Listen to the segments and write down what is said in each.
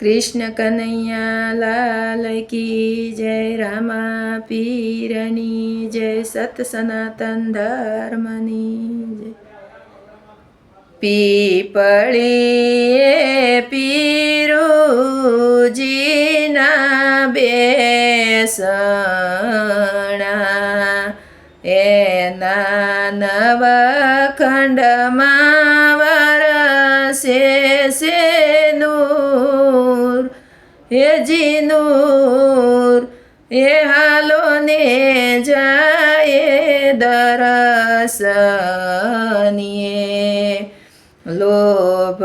કૃષ્ણ કનૈયા લાલ કી જય, રામા પીરની જય, સત સનાતન ધર્મની જય. પીપળીએ પીરુજીના બેસણા એના નવખંડમાં વરસે હે જીનૂર, એ હાલો ને જાય દરસનીએ લોભ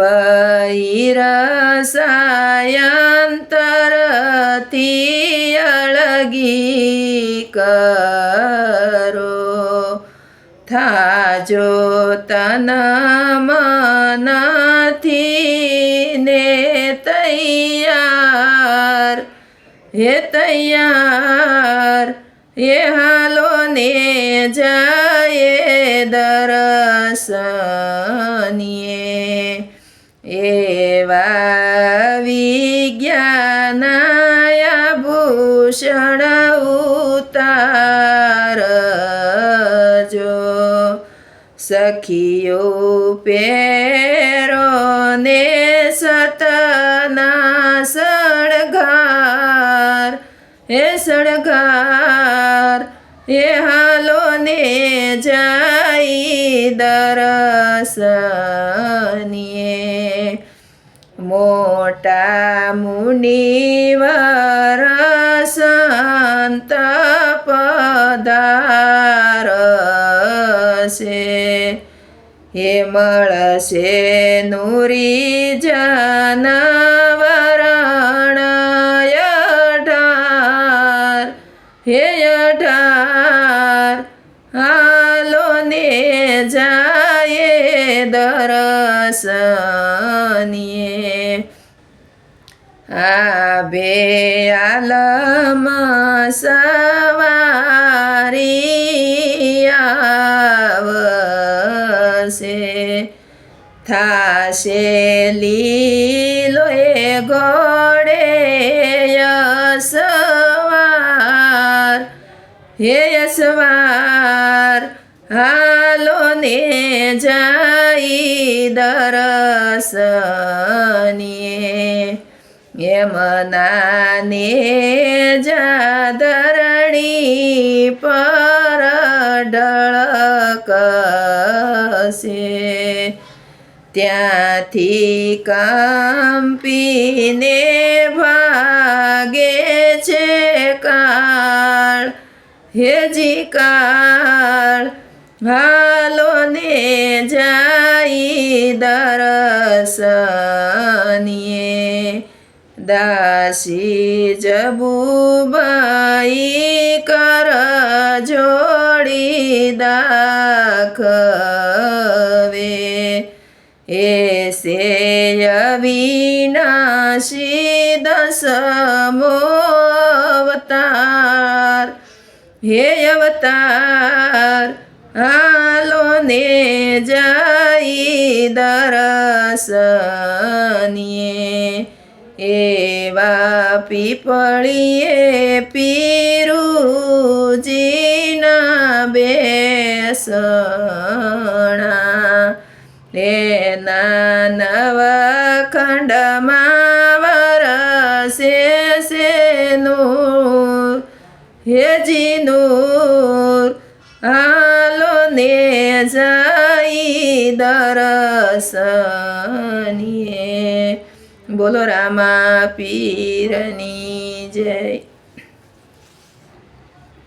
રસાયંતરતી અળગી કરો. થાજો તન મનથી ને તૈયાર હે તૈયાર એ હાલો ને જાય દરસનીએ એવા વિજ્ઞાનાયા ભૂષણ ઉતારજો. સખીઓ પેરો ને સતના સળગાર હે સળગાર એ હાલો ને જાય દરસનીએ મોટા મુનિવર સંત પધારશે. હે મળશે નુરી જનવરણ હે અઢાર હાલો ને જાય દરસનીએ આબે આલમ સવારી આવશે. થાશે લીલો એ ગોળે યસવાર હે યશવાર હાલો ને જાય દરસનીએ યમનાને જાદરણી પર ઢળકશે. ત્યાંથી કંપીને ભાગે કાળ હાલો ને જાઈ દરસનીએ દાસી જબુબાઈ કર જોડી દાખવે. એ સેય વિનાશી દસમો અવતાર હાલો ને જાય દરસનીએ એવા પીપળીએ પીરુજીના બેસણા. એના નવખંડમાં હેજી નૂર આલો ને જાઈ દરસનીએ બોલો રામા પીરની જય.